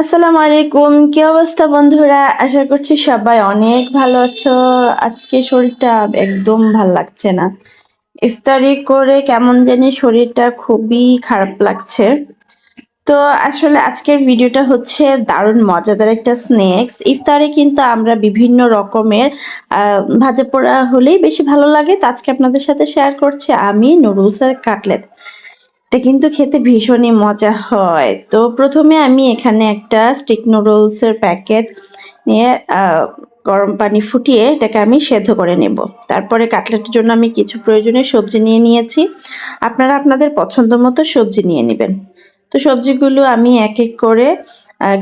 আসসালামু আলাইকুম। কি অবস্থা বন্ধুরা? আশা করছি সবাই অনেক ভালো আছো। আজকে শরীরটা একদম ভালো লাগছে না। ইফতারি করে কেমন জানি শরীরটা খুবই খারাপ লাগছে। তো আসলে আজকের ভিডিওটা হচ্ছে দারুণ মজাদার একটা স্ন্যাক্স। ইফতারে কিন্তু আমরা বিভিন্ন রকমের ভাজা পোড়া হলেই বেশি ভালো লাগে। তো আজকে আপনাদের সাথে শেয়ার করছি আমি নুডলসের কাটলেট। এটা কিন্তু খেতে ভীষণই মজা হয়। তো প্রথমে আমি এখানে একটা স্টিক নুডলসের প্যাকেট নিয়ে গরম পানি ফুটিয়ে এটাকে আমি সেদ্ধ করে নেব। তারপরে কাটলেটের জন্য আমি কিছু প্রয়োজনীয় সবজি নিয়ে নিয়েছি। আপনারা আপনাদের পছন্দ মতো সবজি নিয়ে নেবেন। তো সবজিগুলো আমি এক এক করে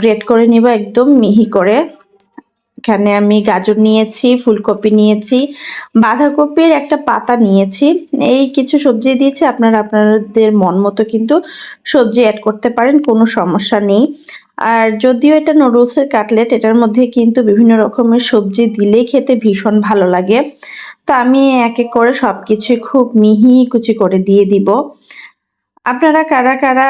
গ্রেট করে নিব একদম মিহি করে। এখানে আমি গাজর নিয়েছি, ফুলকপি নিয়েছি, বাঁধাকপির একটা পাতা নিয়েছি। এই কিছু সবজি দিয়েছি, আপনারা আপনাদের মন মতো কিন্তু সবজি অ্যাড করতে পারেন, কোনো সমস্যা নেই। আর যদিও এটা নুডলসের কাটলেট এটার মধ্যে কিন্তু বিভিন্ন রকমের সবজি দিলেই খেতে ভীষণ ভালো লাগে। তো আমি এক এক করে সব কিছুই খুব মিহি কুচি করে দিয়ে দিব। আপনারা কারা কারা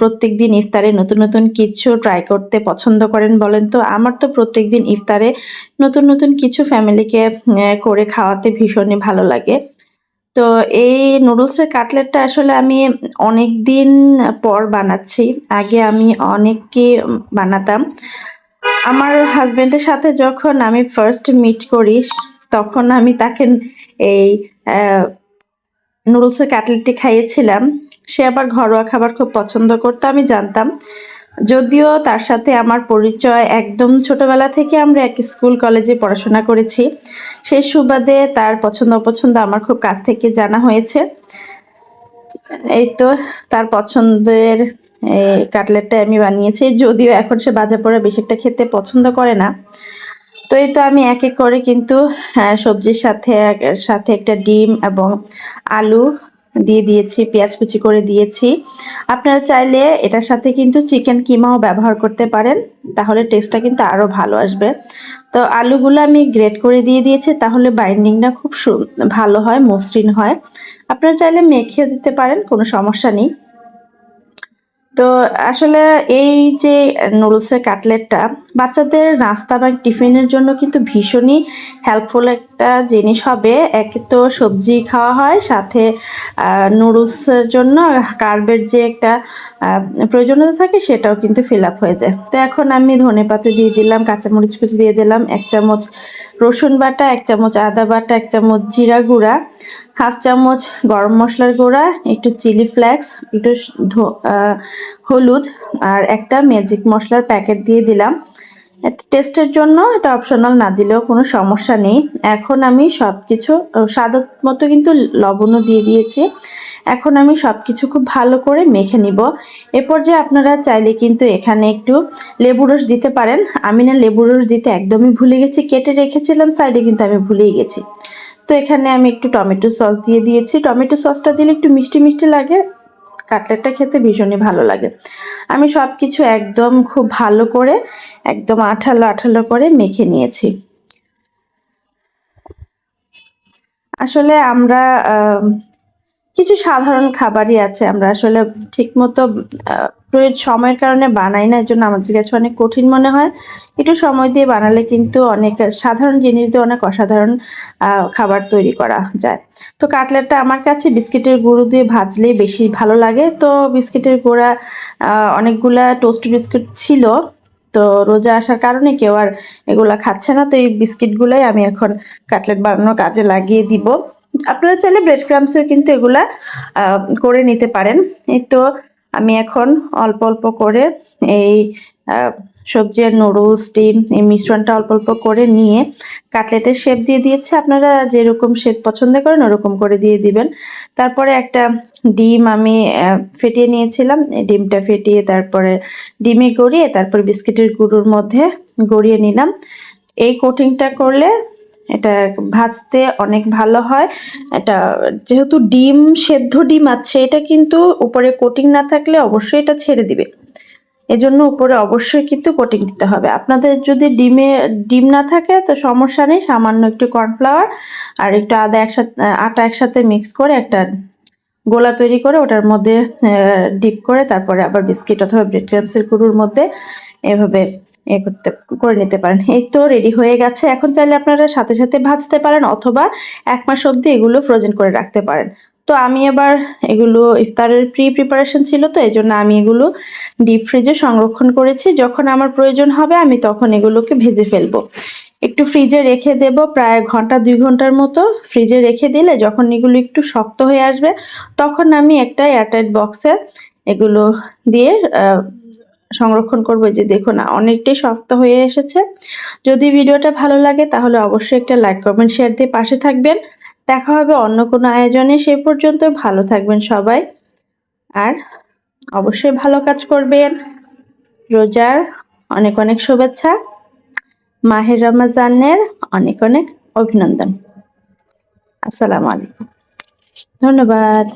প্রত্যেক দিন ইফতারে নতুন নতুন কিছু ট্রাই করতে পছন্দ করেন বলেন তো? আমার তো প্রত্যেক দিন ইফতারে নতুন নতুন কিছু ফ্যামিলিকে করে খাওয়াতে ভীষণই ভালো লাগে। তো এই নুডলসের কাটলেটটা আসলে আমি অনেক দিন পর বানাচ্ছি। আগে আমি অনেককে বানাতাম। আমার হাজবেন্ডের সাথে যখন আমি ফার্স্ট মিট করি, তখন আমি তাকে এই নুডলসের কাটলেটটি খাইয়েছিলাম। সে আবার ঘরোয়া খাবার খুব পছন্দ করতো, আমি জানতাম। যদিও তার সাথে আমার পরিচয় একদম ছোটবেলা থেকে আমরা এক স্কুল কলেজে পড়াশোনা করেছি। সেই সুবাদে তার পছন্দ অপছন্দ আমার খুব কাছ থেকে জানা হয়েছে। এই তো তার পছন্দের কাটলেটটা আমি বানিয়েছি, যদিও এখন সে বাজার পরে বেশি একটা খেতে পছন্দ করে না। তো এই তো আমি এক এক করে কিন্তু হ্যাঁ সবজির সাথে সাথে একটা ডিম এবং আলু দিয়ে দিয়েছি, পেঁয়াজ কুচি করে দিয়েছি। আপনারা চাইলে এটার সাথে কিন্তু চিকেন কিমাও ব্যবহার করতে পারেন, তাহলে টেস্টটা কিন্তু আরও ভালো আসবে। তো আলুগুলো আমি গ্রেট করে দিয়ে দিয়েছি, তাহলে বাইন্ডিংটা খুব ভালো হয়, মসৃণ হয়। আপনারা চাইলে মেখেও দিতে পারেন, কোনো সমস্যা নেই। তো আসলে এই যে নুডলসের কাটলেটটা, বাচ্চাদের নাস্তা বা টিফিনের জন্য কিন্তু ভীষণই হেল্পফুল একটা জিনিস হবে। একে তো সবজি খাওয়া হয়, সাথে নুডলসের জন্য কার্বের যে একটা প্রয়োজনীয়তা থাকে সেটাও কিন্তু ফিল আপ হয়ে যায়। তো এখন আমি ধনে পাতে দিয়ে দিলাম, কাঁচামরিচ কুচি দিয়ে দিলাম, এক চামচ রসুন বাটা, এক চামচ আদা বাটা, এক চামচ জিরা গুঁড়া হাফ চামচ গরম মশলার গুঁড়া, একটু চিলি ফ্লেক্স, একটু হলুদ আর একটা ম্যাজিক মশলার প্যাকেট দিয়ে দিলাম। টেস্টের জন্য এটা অপশনাল না দিলেও কোনো সমস্যা নেই। এখন আমি সব কিছু স্বাদ মতো কিন্তু লবণও দিয়ে দিয়েছি। এখন আমি সব কিছু খুব ভালো করে মেখে নিব। এরপর যে আপনারা চাইলে কিন্তু এখানে একটু লেবু রস দিতে পারেন। আমি না লেবু রস দিতে একদমই ভুলে গেছি, কেটে রেখেছিলাম সাইডে কিন্তু আমি ভুলেই গেছি। তো এখানে আমি একটু টমেটো সস দিয়ে দিয়েছি। টমেটো সসটা দিলে একটু মিষ্টি মিষ্টি লাগে। কাটলেটটা খেতে ভীষণই ভালো লাগে। আমি সব কিছু একদম খুব ভালো করে, একদম আঠালো আঠালো করে মেখে নিয়েছি। আসলে আমরা কিছু সাধারণ খাবারই আছে আমরা আসলে ঠিকমতো সময়ের কারণে বানাই না এর জন্য আমাদের কাছে অনেক কঠিন মনে হয়। একটু সময় দিয়ে বানালে কিন্তু অনেক সাধারণ জিনিস দিয়ে অনেক অসাধারণ খাবার তৈরি করা যায়। তো কাটলেটটা আমার কাছে বিস্কিটের গুঁড়ো দিয়ে ভাজলেই বেশি ভালো লাগে। তো বিস্কিটের গুঁড়া অনেকগুলা টোস্ট বিস্কুট ছিল তো রোজা আসার কারণে কেউ আর এগুলা খাচ্ছে না। তো এই বিস্কিটগুলাই আমি এখন কাটলেট বানানোর কাজে লাগিয়ে দিব। আপনারা চাইলে ব্রেড ক্রামসও কিন্তু এগুলা করে নিতে পারেন। এই তো আমি এখন অল্প অল্প করে এই সবজি আর নুডলস ডিম, এই মিশ্রণটা অল্প অল্প করে নিয়ে কাটলেটের শেপ দিয়ে দিয়েছে। আপনারা যেরকম শেপ পছন্দ করেন, ওরকম করে দিয়ে দিবেন। তারপরে একটা ডিম আমি ফেটিয়ে নিয়েছিলাম। ডিমটা ফেটিয়ে তারপরে ডিমে গড়িয়ে, তারপর বিস্কিটের গুঁড়োর মধ্যে গড়িয়ে নিলাম। এই কোটিংটা করলে এটা ভাজতে অনেক ভালো হয়। এটা যেহেতু ডিম, সেদ্ধ ডিম আছে, এটা কিন্তু উপরে কোটিং না থাকলে অবশ্যই এটা ছেড়ে দিবে। এজন্য উপরে অবশ্যই কিন্তু কোটিং দিতে হবে। আপনাদের যদি ডিমে, ডিম না থাকে তো সমস্যা নেই, সামান্য একটু কর্নফ্লাওয়ার আর একটু আদা একসাথে, আটা একসাথে মিক্স করে একটা গোলা তৈরি করে ওটার মধ্যে ডিপ করে তারপরে আবার বিস্কিট অথবা ব্রেড ক্রামসের গুঁড়োর মধ্যে এভাবে এ করতে, করে নিতে পারেন। এই তো রেডি হয়ে গেছে। এখন চাইলে আপনারা সাথে সাথে ভাজতে পারেন অথবা এক মাস অবধি এগুলো ফ্রোজেন করে রাখতে পারেন। তো আমি এবার এগুলো ইফতারের প্রি প্রিপারেশন ছিল তো এই জন্য আমি এগুলো ডিপ ফ্রিজে সংরক্ষণ করেছি। যখন আমার প্রয়োজন হবে, আমি তখন এগুলোকে ভেজে ফেলব। একটু ফ্রিজে রেখে দেব প্রায় ঘণ্টা দুই ঘণ্টার মতো। ফ্রিজে রেখে দিলে যখন এগুলো একটু শক্ত হয়ে আসবে, তখন আমি একটা এয়ারটাইট বক্সে এগুলো দিয়ে সংরক্ষণ করব। যে দেখুন, অনেকটাই শক্ত হয়ে এসেছে। যদি ভিডিওটা ভালো লাগে, তাহলে অবশ্যই একটা লাইক কমেন্ট শেয়ার দিয়ে পাশে থাকবেন। দেখা হবে অন্য কোনো আয়োজনে। সে পর্যন্ত ভালো থাকবেন সবাই। আর অবশ্যই ভালো কাজ করবেন। রোজার অনেক অনেক শুভেচ্ছা। মাহের রমাজানের অনেক অনেক অভিনন্দন। আসসালামু আলাইকুম। ধন্যবাদ।